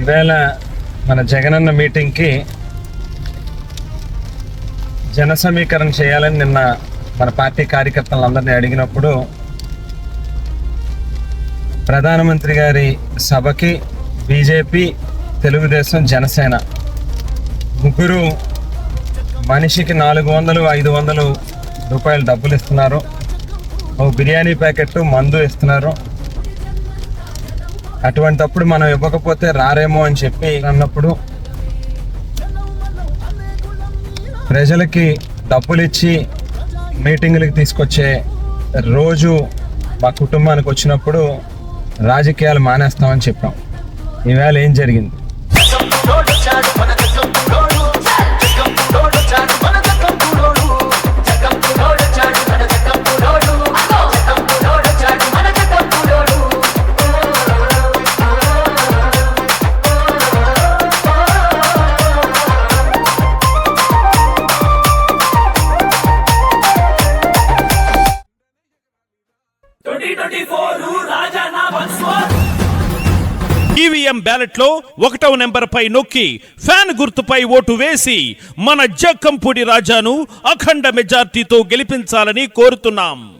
ఈవేళ మన జగనన్న మీటింగ్కి జన సమీకరణ చేయాలని నిన్న మన పార్టీ కార్యకర్తలందరినీ అడిగినప్పుడు ప్రధానమంత్రి గారి సభకి బీజేపీ తెలుగుదేశం జనసేన ముగ్గురు మనిషికి నాలుగు వందలు ఐదు వందలు రూపాయలు డబ్బులు ఇస్తున్నారు. ఓ బిర్యానీ ప్యాకెట్ మందు ఇస్తున్నారు. అటువంటప్పుడు మనం ఇవ్వకపోతే రారేమో అని చెప్పి అన్నప్పుడు ప్రజలకి డబ్బులు ఇచ్చి మీటింగులకి తీసుకొచ్చే రోజు మా కుటుంబానికి వచ్చినప్పుడు రాజకీయాలు మానేస్తామని చెప్పాం. ఈవేళ ఏం జరిగింది? ఈవీఎం బ్యాలెట్లో ఒకటవ నెంబర్ పై నొక్కి ఫ్యాన్ గుర్తుపై ఓటు వేసి మన జక్కంపూడి రాజాను అఖండ మెజార్టీతో గెలిపించాలని కోరుతున్నాం.